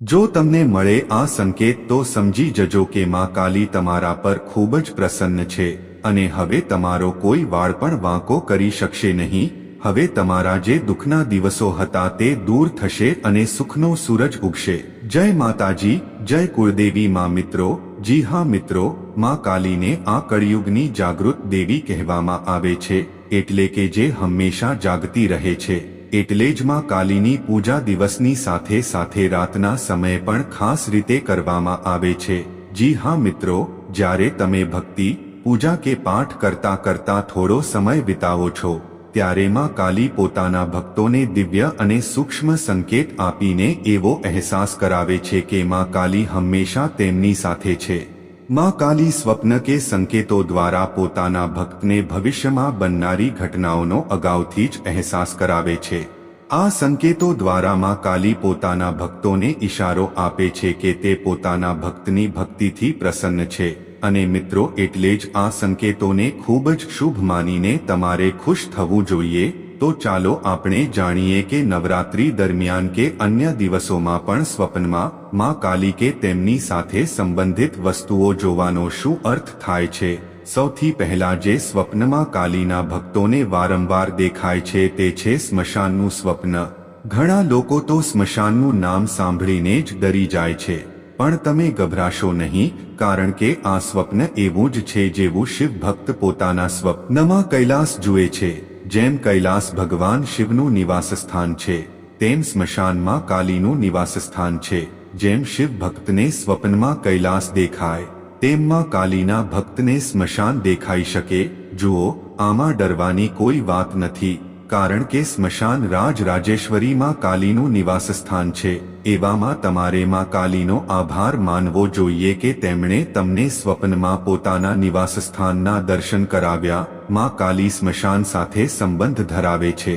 જો તમને મળે આ સંકેત, તો સમજી જજો કે માં કાલી તમારા પર ખૂબ જ પ્રસન્ન છે, અને હવે તમારો કોઈ વાળ પણ વાંકો કરી શકશે નહીં, હવે તમારા જે દુઃખના દિવસો હતા તે દૂર થશે અને સુખનો સૂરજ ઉગશે. જય માતાજી, જય કુળદેવી માં મિત્રો, જી હા મિત્રો, માં કાલીને આ કળિયુગની જાગૃત દેવી કહેવામાં આવે છે, એટલે કે જે હંમેશા જાગતી રહે છે. એટલે જ માં કાલીની પૂજા દિવસની સાથે સાથે રાતના સમયે પણ ખાસ રીતે કરવામાં આવે છે. જી હા મિત્રો, જ્યારે તમે ભક્તિ, પૂજા કે પાઠ કરતા કરતા થોડો સમય વિતાવો છો, ત્યારે માં કાલી પોતાના ભક્તોને દિવ્ય અને સૂક્ષ્મ સંકેત આપીને એવો અહેસાસ કરાવે છે કે માં કાલી હંમેશા તેમની સાથે છે. માં કાલી સ્વપ્ન કે સંકેતો દ્વારા પોતાના ભક્તને ભવિષ્યમાં બનનારી ઘટનાઓનો અગાઉથી જ અહેસાસ કરાવે છે. આ સંકેતો દ્વારા માં કાલી પોતાના ભક્તોને ઈશારો આપે છે કે તે પોતાના ભક્તની ભક્તિથી પ્રસન્ન છે. અને મિત્રો, એટલે જ આ સંકેતોને ખૂબ જ શુભ માનીને તમારે ખુશ થવું જોઈએ. તો ચાલો આપણે જાણીએ કે નવરાત્રી દરમિયાન કે અન્ય દિવસોમાં પણ સ્વપ્નમાં માં કાલી કે તેમની સાથે સંબંધિત વસ્તુઓ જોવાનો શું અર્થ થાય છે? સૌથી પહેલા જે સ્વપ્નમાં કાલીના ભક્તોને વારંવાર દેખાય છે તે છે સ્મશાનનું સ્વપ્ન. ઘણા લોકો તો સ્મશાનનું નામ સાંભળીને જ ડરી જાય છે. પણ તમે ગભરાશો નહીં, કારણ કે આ સ્વપ્ન એવું જ છે જેવું શિવ ભક્ત પોતાના સ્વપ્નમાં કૈલાસ જુએ છે. જેમ કૈલાસ ભગવાન શિવનું નિવાસસ્થાન છે, તેમ સ્મશાનમાં કાલીનું નિવાસસ્થાન છે, જેમ શિવ ભક્તને સ્વપ્નમાં કૈલાસ દેખાય, તેમમાં કાલીના ભક્તને સ્મશાન દેખાઈ શકે, જુઓ, આમાં ડરવાની કોઈ વાત નથી. કારણ કે સ્મશાન રાજ રાજેશ્વરીમાં કાલીનું નિવાસ સ્થાન છે, એવામાં તમારે માં કાલીનો આભાર માનવો જોઈએ કે તેમણે તમને સ્વપ્નમાં પોતાના નિવાસ સ્થાનના દર્શન કરાવ્યા, માં કાલી સ્મશાન સાથે સંબંધ ધરાવે છે.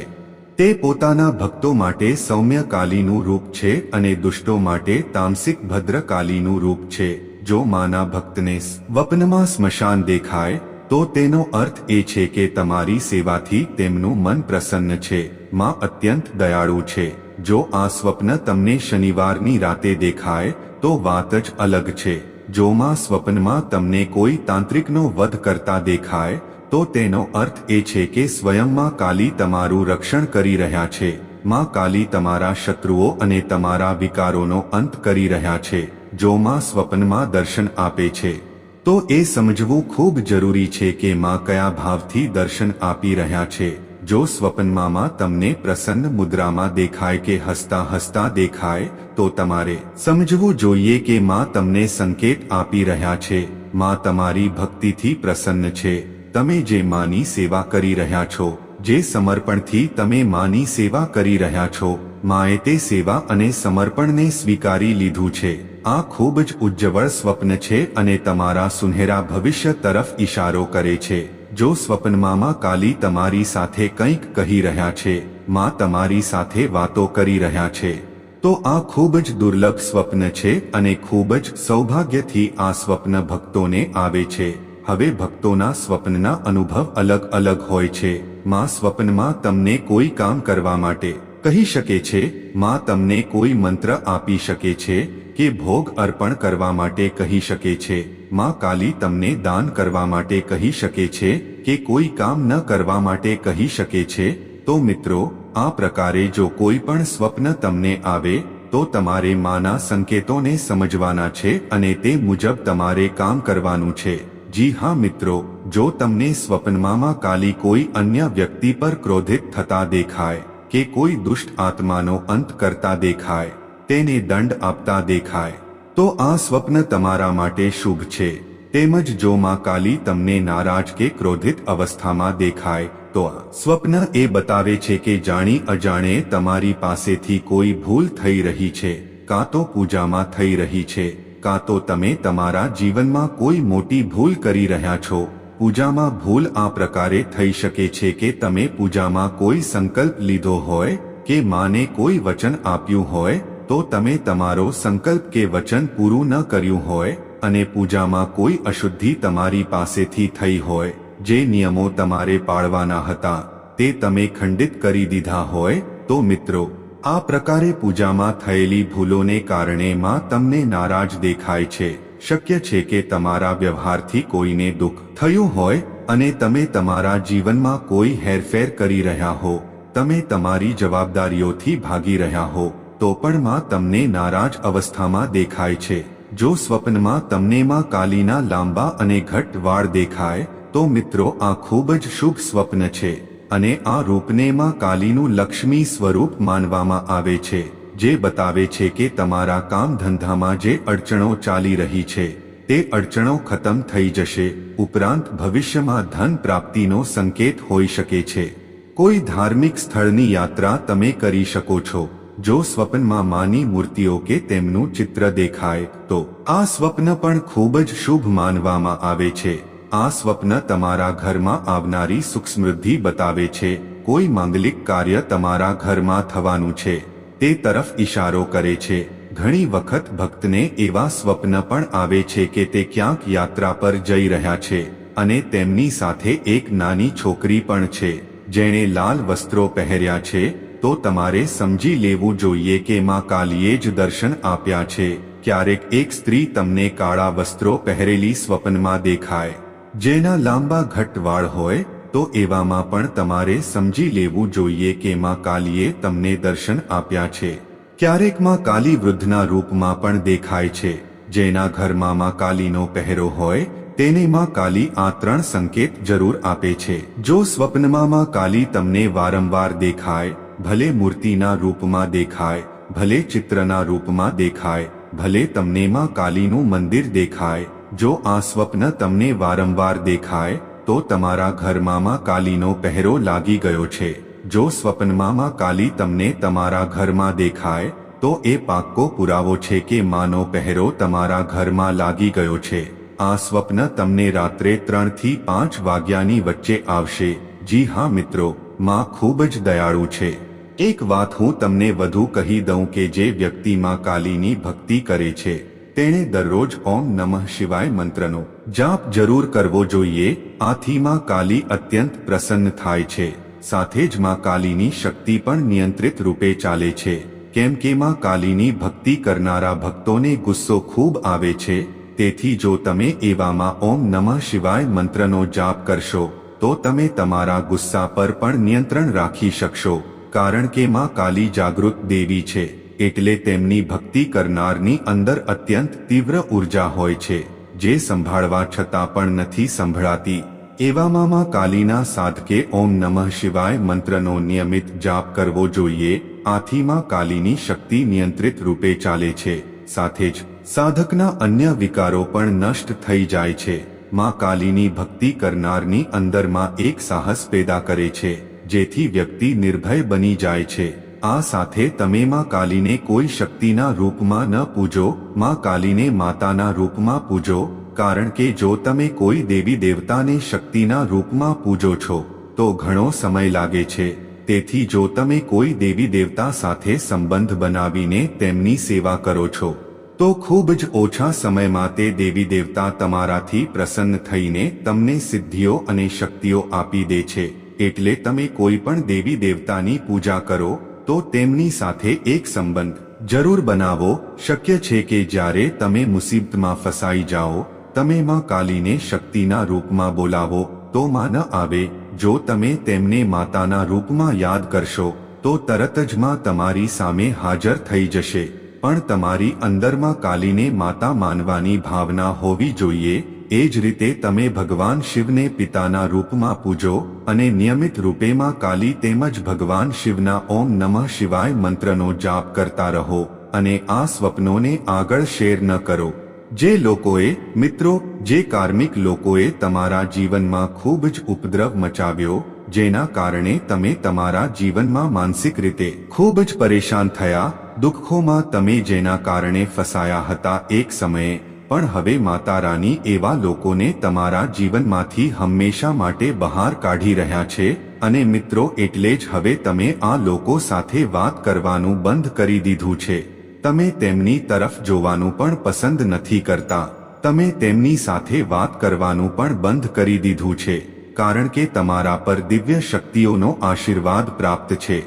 તે પોતાના ભક્તો માટે સૌમ્ય કાલીનું રૂપ છે અને દુષ્ટો માટે તામસિક ભદ્ર કાલીનું રૂપ છે. જો માના ભક્તને સ્વપ્નમાં સ્મશાન દેખાય તો તેનો અર્થ એ છે કે તમારી સેવાથી તેમનું મન પ્રસન્ન છે, માં અત્યંત દયાળુ છે. જો આ સ્વપ્ન તમને શનિવારની રાતે દેખાય, તો વાત જ અલગ છે. જો માં સ્વપ્નમાં તમને કોઈ તાંત્રિકનો વધ કરતા દેખાય, તો તેનો અર્થ એ છે કે સ્વયંમાં કાલી તમારું રક્ષણ કરી રહ્યા છે. માં કાલી તમારા શત્રુઓ અને તમારા વિકારોનો અંત કરી રહ્યા છે. જો માં સ્વપ્નમાં દર્શન આપે છે તો એ સમજવું ખૂબ જરૂરી છે કે માં કયા ભાવથી દર્શન આપી રહ્યા છે. જો સ્વપ્નમાં તમને પ્રસન્ન મુદ્રામાં દેખાય કે હસતા હસતા દેખાય, તો તમારે સમજવું જોઈએ કે માં તમને સંકેત આપી રહ્યા છે. માં તમારી ભક્તિથી પ્રસન્ન છે. તમે જે માની સેવા કરી રહ્યા છો, જે સમર્પણથી તમે માની સેવા કરી રહ્યા છો માએ તે સેવા અને સમર્પણને સ્વીકારી લીધું છે. આ ખૂબ જ ઉજ્જવળ સ્વપ્ન છે અને તમારા સુનહેરા ભવિષ્ય તરફ ઈશારો કરે છે. જો સ્વપ્નમાં કાલી તમારી સાથે કંઈક કહી રહ્યા છે, માં તમારી સાથે વાતો કરી રહ્યા છે. તો આ ખૂબ જ દુર્લભ સ્વપ્ન છે અને ખૂબ જ સૌભાગ્યથી આ સ્વપ્ન ભક્તોને આવે છે. હવે ભક્તોના સ્વપ્નના અનુભવ અલગ અલગ હોય છે. માં સ્વપ્નમાં તમને કોઈ કામ કરવા માટે કહી શકે છે, માં તમને કોઈ મંત્ર આપી શકે છે કે ભોગ અર્પણ કરવા માટે કહી શકે છે? માં કાલી તમને દાન કરવા માટે કહી શકે છે કે કોઈ કામ ન કરવા માટે કહી શકે છે? તો મિત્રો, આ પ્રકારે જો કોઈ પણ સ્વપ્ન તમને આવે, તો તમારે માના સંકેતોને સમજવાના છે અને તે મુજબ તમારે કામ કરવાનું છે. જી હા મિત્રો, જો તમને સ્વપ્નમાં કાલી કોઈ અન્ય વ્યક્તિ પર ક્રોધિત થતા દેખાય કે કોઈ દુષ્ટ આત્માનો અંત કરતા દેખાય, તેને દંડ આપતા દેખાય. તો આ સ્વપ્ન તમારા માટે શુભ છે. તેમજ જો માં કાલી તમને નારાજ કે ક્રોધિત અવસ્થામાં દેખાય, તો સ્વપ્ન એ બતાવે છે કે જાણી અજાણે તમારી પાસેથી કોઈ ભૂલ થઈ રહી છે, કાં તો પૂજામાં થઈ રહી છે, કાં તો તમે તમારા જીવનમાં કોઈ મોટી ભૂલ કરી રહ્યા છો. પૂજામાં ભૂલ આ પ્રકારે થઈ શકે છે કે તમે પૂજામાં કોઈ સંકલ્પ લીધો હોય કે માને કોઈ વચન આપ્યું હોય, તો તમે તમારો સંકલ્પ કે વચન પૂરું ન કર્યું હોય અને પૂજામાં કોઈ અશુદ્ધિ તમારી પાસેથી થઈ હોય, જે નિયમો તમારે પાળવાના હતા, તે તમે ખંડિત કરી દીધા હોય, તો મિત્રો, આ પ્રકારે પૂજામાં થયેલી ભૂલોને કારણે માં તમને નારાજ દેખાય છે. શક્ય છે કે તમારા વ્યવહારથી કોઈને દુઃખ થયું હોય અને તમે તમારા જીવનમાં કોઈ હેરફેર કરી રહ્યા હો, તમે તમારી જવાબદારીઓથી ભાગી રહ્યા હો, તો પણ માં તમને નારાજ અવસ્થામાં દેખાય છે. જો સ્વપ્નમાં તમને માં કાલીના લાંબા અને ઘટ વાળ દેખાય, તો મિત્રો આ ખૂબ જ શુભ સ્વપ્ન છે અને આ રૂપને માં કાલીનું લક્ષ્મી સ્વરૂપ માનવામાં આવે છે. જે બતાવે છે કે તમારા કામ ધંધામાં જે અડચણો ચાલી રહી છે, તે અડચણો ખતમ થઈ જશે. ઉપરાંત ભવિષ્યમાં ધન પ્રાપ્તિનો સંકેત હોઈ શકે છે. કોઈ ધાર્મિક સ્થળની યાત્રા તમે કરી શકો છો. જો સ્વપ્નમાં માની મૂર્તિઓ કે તેમનું ચિત્ર દેખાય, તો આ સ્વપ્ન પણ ખૂબ જ શુભ માનવામાં આવે છે. આ સ્વપ્ન તમારા ઘરમાં આવનારી સુખ સમૃદ્ધિ બતાવે છે. કોઈ માંગલિક કાર્ય તમારા ઘરમાં થવાનું છે. તે તરફ ઇશારો કરે છે. ઘણી વખત ભક્તને એવા સ્વપ્ન પણ આવે છે કે તે ક્યાંક યાત્રા પર જઈ રહ્યા છે અને તેમની સાથે એક નાની છોકરી પણ છે. જેણે લાલ વસ્ત્રો પહેર્યા છે, તો તમારે સમજી લેવું જોઈએ કે માં કાલીએ જ દર્શન આપ્યા છે. ક્યારેક એક સ્ત્રી તમને કાળા વસ્ત્રો પહેરેલી સ્વપ્નમાં દેખાય. જેના લાંબા ઘટવાળ વાળ હોય તો એવામાં પણ તમારે સમજી લેવું જોઈએ કે માં કાલીએ તમને દર્શન આપ્યા છે. ક્યારેકમાં કાલી વૃદ્ધના રૂપમાં પણ દેખાય છે. જેના ઘરમાં માં કાલીનો પહેરો હોય, તેને માં કાલી આ ત્રણ સંકેત જરૂર આપે છે. જો સ્વપ્નમાં માં કાલી તમને વારંવાર દેખાય, ભલે મૂર્તિના રૂપમાં દેખાય, ભલે ચિત્રના રૂપમાં દેખાય, ભલે તમને માં કાલીનું મંદિર દેખાય, જો આ સ્વપ્ન તમને વારંવાર દેખાય તો તમારા ઘરમાં કાલીનો પહેરો લાગી ગયો છે. જો સ્વપ્નમાં કાલી તમને તમારા ઘરમાં દેખાય, તો એ પાક્કો પુરાવો છે કે માનો પહેરો તમારા ઘરમાં લાગી ગયો છે. આ સ્વપ્ન તમને રાત્રે ત્રણથી પાંચ વાગ્યાની વચ્ચે આવશે. જી હા મિત્રો, માં ખૂબ જ દયાળુ છે. એક વાત હું તમને વધુ કહી દઉં કે જે વ્યક્તિમાં કાલીની ભક્તિ કરે છે તેણે દરરોજ ઓમ નમઃ શિવાય મંત્રનો જાપ જરૂર કરવો જોઈએ. આથી માં કાલી અત્યંત પ્રસન્ન થાય છે. સાથે જ માં કાલીની શક્તિ પણ નિયંત્રિત રૂપે ચાલે છે. કેમ કે માં કાલીની ભક્તિ કરનારા ભક્તોને ગુસ્સો ખૂબ આવે છે. તેથી જો તમે એવામાં ઓમ નમઃ શિવાય મંત્રનો જાપ કરશો, તો તમે તમારા ગુસ્સા પર પણ નિયંત્રણ રાખી શકશો. કારણ કે માં કાલી જાગૃત દેવી છે. એટલે તેમની ભક્તિ કરનારની અંદર અત્યંત તીવ્ર ઊર્જા હોય છે, જે સંભાળવા છતાં પણ નથી સંભળાતી. એવામાં માં કાલીના સાધકે ઓમ નમઃ શિવાય મંત્રનો નિયમિત જાપ કરવો જોઈએ. આથી માં કાલીની શક્તિ નિયંત્રિત રૂપે ચાલે છે. સાથે જ સાધકના અન્ય વિકારો પણ નષ્ટ થઈ જાય છે. માં કાલીની ભક્તિ કરનારની અંદરમાં એક સાહસ પેદા કરે છે, જેથી વ્યક્તિ નિર્ભય બની જાય છે. આ સાથે તમે માં કાલીને કોઈ શક્તિના રૂપમાં ન પૂજો, માં કાલીને માતાના રૂપમાં પૂજો, કારણ કે જો તમે કોઈ દેવી દેવતાને શક્તિના રૂપમાં પૂજો છો, તો ઘણો સમય લાગે છે. તેથી જો તમે કોઈ દેવી દેવતા સાથે સંબંધ બનાવીને તેમની સેવા કરો છો, તો ખૂબ જ ઓછા સમયમાં તે દેવી દેવતા તમારાથી પ્રસન્ન થઈને તમને સિદ્ધિઓ અને શક્તિઓ આપી દે છે. એટલે તમે કોઈ પણ દેવી દેવતાની પૂજા કરો તો તેમની સાથે એક સંબંધ જરૂર બનાવો. શક્ય છે કે જ્યારે તમે મુસીબતમાં ફસાઈ જાઓ, તમે માં કાલીને શક્તિના રૂપમાં બોલાવો, તો માં ન આવે. જો તમે તેમને માતાના રૂપમાં યાદ કરશો, તો તરત જ માં તમારી સામે હાજર થઈ જશે. પણ તમારી અંદરમાં કાલીને માતા માનવાની ભાવના હોવી જોઈએ. એ જ રીતે તમે ભગવાન શિવને પિતાના રૂપમાં પૂજો અને નિયમિત રૂપેમાં કાલી તેમજ ભગવાન શિવના ઓમ નમઃ શિવાય મંત્રનો જાપ કરતા રહો અને આ સ્વપ્નોને આગળ શેર ન કરો. જે લોકોએ, મિત્રો, જે કાર્મિક લોકોએ તમારા જીવનમાં ખૂબ જ ઉપદ્રવ મચાવ્યો, જેના કારણે તમે તમારા જીવનમાં માનસિક રીતે ખૂબ જ પરેશાન થયા, દુઃખોમાં તમે જેના કારણે ફસાયા હતા, એક સમયે પણ હવે માતા રાની એવા લોકોને તમારા જીવનમાંથી હંમેશા માટે બહાર કાઢી રહ્યા છે, અને મિત્રો એટલે જ હવે તમે આ લોકો સાથે વાત કરવાનું બંધ કરી દીધું છે. તમે તેમની તરફ જોવાનું પણ પસંદ નથી કરતા. તમે તેમની સાથે વાત કરવાનું પણ બંધ કરી દીધું છે, કારણ કે તમારા પર દિવ્ય શક્તિઓનો આશીર્વાદ પ્રાપ્ત છે.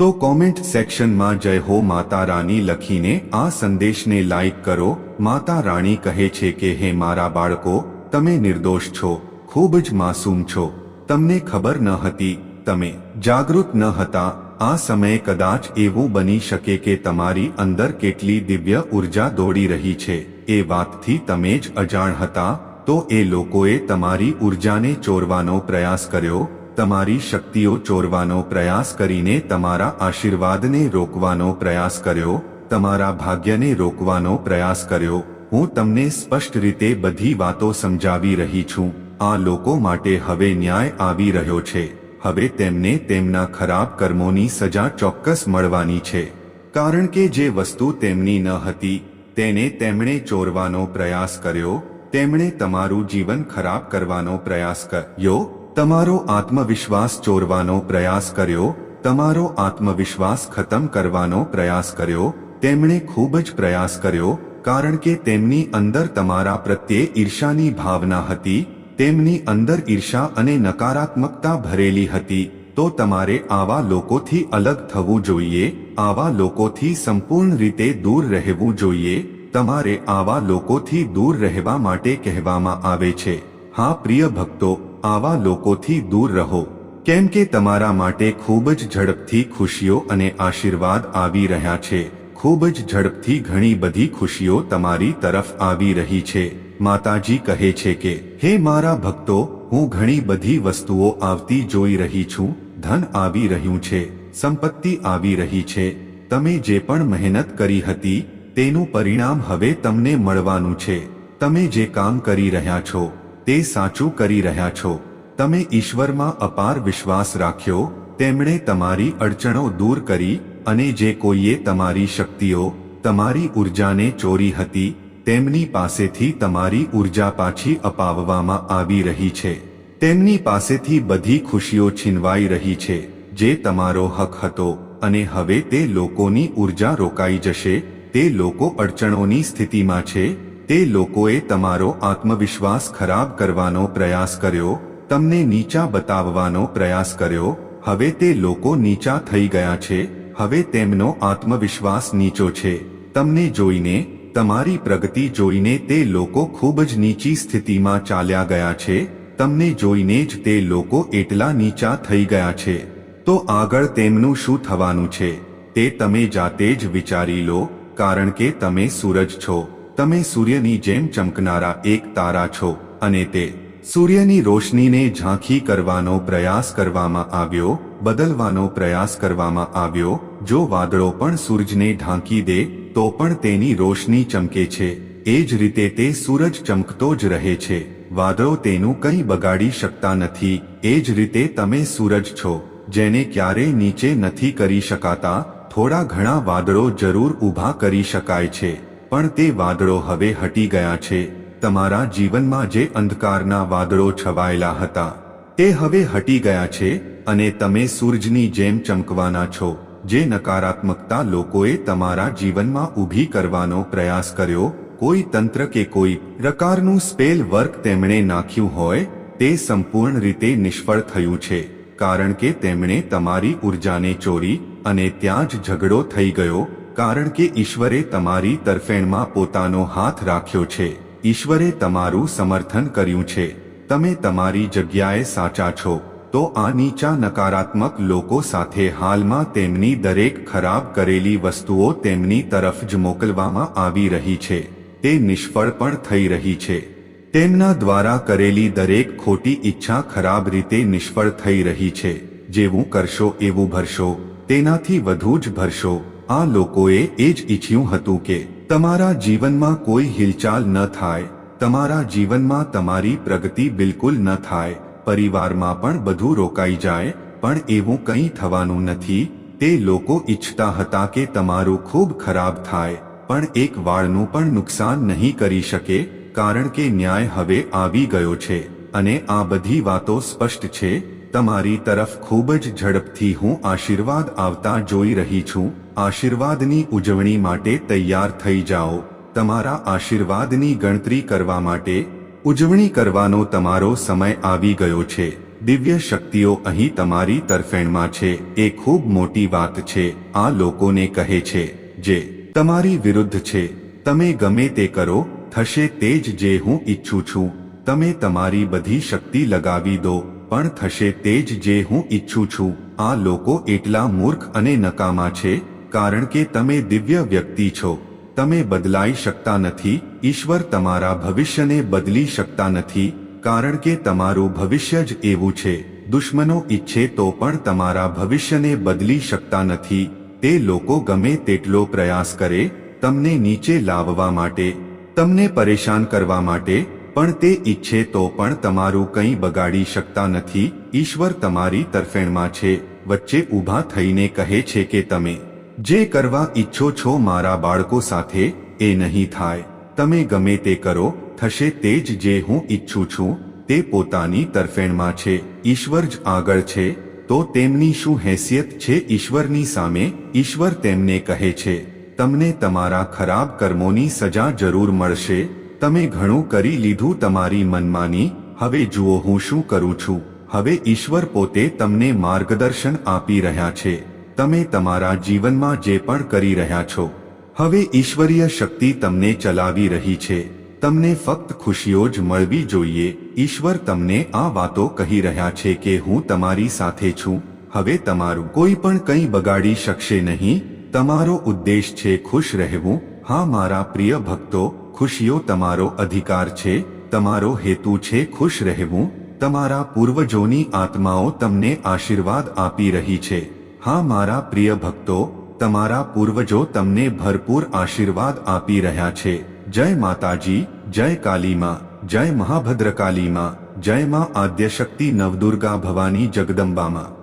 તો કોમેન્ટ સેક્શનમાં જય હો માતા રાની લખીને આ સંદેશને લાઈક કરો. માતા રાણી કહે છે કે, હે મારા બાળકો, તમે નિર્દોષ છો, ખૂબ જ માસૂમ છો. તમને ખબર ન હતી, તમે જાગૃત ન હતા. આ સમયે કદાચ એવું બની શકે કે તમારી અંદર કેટલી દિવ્ય ઊર્જા દોડી રહી છે. એ વાતથી તમે જ અજાણ હતા. તો એ લોકોએ તમારી ઉર્જાને ચોરવાનો પ્રયાસ કર્યો. તમારી શક્તિઓ ચોરવાનો પ્રયાસ કરીને તમારા આશીર્વાદને રોકવાનો પ્રયાસ કર્યો, તમારા ભાગ્યને રોકવાનો પ્રયાસ કર્યો. હું તમને સ્પષ્ટ રીતે બધી વાતો સમજાવી રહી છું. આ લોકો માટે હવે ન્યાય આવી રહ્યો છે. હવે તેમને તેમના ખરાબ કર્મોની સજા ચોક્કસ મળવાની છે. કારણ કે જે વસ્તુ તેમની ન હતી, તેને તેમણે ચોરવાનો પ્રયાસ કર્યો, તેમણે તમારું જીવન ખરાબ કરવાનો પ્રયાસ કર્યો. તમારો આત્મવિશ્વાસ ચોરવાનો પ્રયાસ કર્યો, તમારો આત્મવિશ્વાસ ખતમ કરવાનો પ્રયાસ કર્યો, તેમણે ખૂબ જ પ્રયાસ કર્યો, કારણ કે તેમની અંદર તમારા પ્રત્યે ઈર્ષાની ભાવના હતી, તેમની અંદર ઈર્ષા અને નકારાત્મકતા ભરેલી હતી, તો તમારે આવા લોકોથી અલગ થવું જોઈએ, આવા લોકોથી સંપૂર્ણ રીતે દૂર રહેવું જોઈએ, તમારે આવા લોકોથી દૂર રહેવા માટે કહેવામાં આવે છે, હા પ્રિય ભક્તો આવા લોકોથી દૂર રહો, કેમ કે તમારા માટે ખૂબ જ ઝડપથી ખુશીઓ અને આશીર્વાદ આવી રહ્યા છે. ખૂબ જ ઝડપથી ઘણી બધી ખુશીઓ તમારી તરફ આવી રહી છે. માતાજી કહે છે કે, હે મારા ભક્તો, હું ઘણી બધી વસ્તુઓ આવતી જોઈ રહી છું. ધન આવી રહ્યું છે, સંપત્તિ આવી રહી છે. તમે જે પણ મહેનત કરી હતી, તેનું પરિણામ હવે તમને મળવાનું છે. તમે જે કામ કરી રહ્યા છો તે સાચું કરી રહ્યા છો. તમે ઈશ્વરમાં અપાર વિશ્વાસ રાખ્યો, તેમણે તમારી અડચણો દૂર કરી, અને જે કોઈએ તમારી શક્તિઓ, તમારી ઉર્જાને ચોરી હતી, તેમની પાસેથી તમારી ઊર્જા પાછી અપાવવામાં આવી રહી છે. તેમની પાસેથી બધી ખુશીઓ છીનવાઈ રહી છે, જે તમારો હક હતો, અને હવે તે લોકોની ઊર્જા રોકાઈ જશે, તે લોકો અડચણોની સ્થિતિમાં છે તે લોકોએ તમારો આત્મવિશ્વાસ ખરાબ કરવાનો પ્રયાસ કર્યો, તમને નીચા બતાવવાનો પ્રયાસ કર્યો, હવે તે લોકો નીચા થઈ ગયા છે, હવે તેમનો આત્મવિશ્વાસ નીચો છે. તમને જોઈને, તમારી પ્રગતિ જોઈને તે લોકો ખૂબ જ નીચી સ્થિતિમાં ચાલ્યા ગયા છે, તમને જોઈને જ તે લોકો એટલા નીચા થઈ ગયા છે. તો આગળ તેમનું શું થવાનું છે? તે તમે જાતે જ વિચારી લો, કારણ કે તમે સૂરજ છો. તમે સૂર્યની જેમ ચમકનારા એક તારા છો અને તે સૂર્યની રોશનીને ઝાંખી કરવાનો પ્રયાસ કરવામાં આવ્યો, બદલવાનો પ્રયાસ કરવામાં આવ્યો, જો વાદળો પણ સૂરજને ઢાંકી દે, તો પણ તેની રોશની ચમકે છે. એ જ રીતે તે સૂરજ ચમકતો જ રહે છે. વાદળો તેનું કંઈ બગાડી શકતા નથી. એ જ રીતે તમે સૂરજ છો, જેને ક્યારેય નીચે નથી કરી શકાતા. થોડા ઘણા વાદળો જરૂર ઊભા કરી શકાય છે. પણ તે વાદળો હવે હટી ગયા છે. તમારા જીવનમાં જે અંધકારના વાદળો છવાયેલા હતા, તે હવે હટી ગયા છે અને તમે સૂરજની જેમ ચમકવાના છો, જે નકારાત્મકતા લોકોએ તમારા જીવનમાં ઊભી કરવાનો પ્રયાસ કર્યો, કોઈ તંત્ર કે કોઈ પ્રકારનું સ્પેલ વર્ક તેમણે નાખ્યું હોય, તે સંપૂર્ણ રીતે નિષ્ફળ થયું છે, કારણ કે તેમણે તમારી ઉર્જાને ચોરી અને ત્યાં જ ઝઘડો થઈ ગયો કારણ કે ઈશ્વરે તમારી તરફેણમાં પોતાનો હાથ રાખ્યો છે. ઈશ્વરે તમારું સમર્થન કર્યું છે. તમે તમારી જગ્યાએ સાચા છો. તો આ નીચા નકારાત્મક લોકો સાથે હાલમાં તેમની દરેક ખરાબ કરેલી વસ્તુઓ તેમની તરફ જ મોકલવામાં આવી રહી છે. તે નિષ્ફળ પણ થઈ રહી છે. તેમના દ્વારા કરેલી દરેક ખોટી ઈચ્છા ખરાબ રીતે નિષ્ફળ થઈ રહી છે. જેવું કરશો એવું ભરશો. તેનાથી વધુ જ ભરશો. આ લોકોએ એ જ ઈચ્છ્યું હતું કે તમારા જીવનમાં કોઈ હિલચાલ ન થાય, તમારા જીવનમાં તમારી પ્રગતિ બિલકુલ ન થાય, પરિવારમાં પણ બધું રોકાઈ જાય, પણ એવું કંઈ થવાનું નથી, તે લોકો ઈચ્છતા હતા કે તમારું ખૂબ ખરાબ થાય, પણ એક વાળનું પણ નુકસાન નહીં કરી શકે, કારણ કે ન્યાય હવે આવી ગયો છે, અને આ બધી વાતો સ્પષ્ટ છે તમારી તરફ ખૂબ જ ઝડપથી હું આશીર્વાદ આવતા જોઈ રહી છું. આશીર્વાદની ઉજવણી માટે તૈયાર થઈ જાઓ. તમારા આશીર્વાદની ગણતરી કરવા માટે ઉજવણી કરવાનો તમારો સમય આવી ગયો છે. દિવ્ય શક્તિઓ અહીં તમારી તરફેણમાં છે. એ ખૂબ મોટી વાત છે. આ લોકોને કહે છે જે, તમારી વિરુદ્ધ છે. તમે ગમે તે કરો, થશે તે જ જે હું ઈચ્છું છું. તમે તમારી બધી શક્તિ લગાવી દો. પણ થશે તે જ જે હું ઈચ્છું છું. આ લોકો એટલા મૂર્ખ અને નકામા છે, કારણ કે તમે દિવ્ય વ્યક્તિ છો. તમે બદલાઈ શકતા નથી, ઈશ્વર તમારા ભવિષ્યને બદલી શકતા નથી, કારણ કે તમારું ભવિષ્ય જ એવું છે. દુશ્મનો ઈચ્છે તો પણ તમારા ભવિષ્યને બદલી શકતા નથી. તે લોકો ગમે તેટલો પ્રયાસ કરે, તમને નીચે લાવવા માટે, તમને પરેશાન કરવા માટે પણ તે ઈચ્છે તો પણ તમારું કંઈ બગાડી શકતા નથી. ઈશ્વર તમારી તરફેણમાં છે. વચ્ચે ઊભા થઈને કહે છે કે તમે જે કરવા ઈચ્છો છો મારા બાળકો સાથે, એ નહીં થાય. તમે ગમે તે કરો, થશે તે જ જે હું ઈચ્છું છું, તે પોતાની તરફેણમાં છે. ઈશ્વર જ આગળ છે, તો તેમની શું હેસિયત છે ઈશ્વરની સામે? ઈશ્વર તેમને કહે છે, તમને તમારા ખરાબ કર્મોની સજા જરૂર મળશે તમે ઘણું કરી લીધું તમારી મનમાની. હવે જુઓ હું શું કરું છું. હવે ઈશ્વર પોતે તમને માર્ગદર્શન આપી રહ્યા છે. તમે તમારા જીવનમાં જે પણ કરી રહ્યા છો. હવે ઈશ્વરીય શક્તિ તમને ચલાવી રહી છે. તમને ફક્ત ખુશીઓ જ મળવી જોઈએ. ઈશ્વર તમને આ વાતો કહી રહ્યા છે કે હું તમારી સાથે છું. હવે તમારું કોઈ પણ કંઈ બગાડી શકશે નહીં. તમારો ઉદ્દેશ છે ખુશ રહેવું. હા મારા પ્રિય ભક્તો ખુશીઓ તમારો અધિકાર છે, તમારો હેતુ છે ખુશ રહેવું, તમારા પૂર્વજોની આત્માઓ તમને આશીર્વાદ આપી રહી છે. હા, મારા પ્રિય ભક્તો, તમારા પૂર્વજો તમને ભરપૂર આશીર્વાદ આપી રહ્યા છે. જય માતાજી, જય કાલીમાં, જય મહાભદ્રકાલીમાં, જય માં આદ્યશક્તિ નવદુર્ગા ભવાની જગદંબામાં.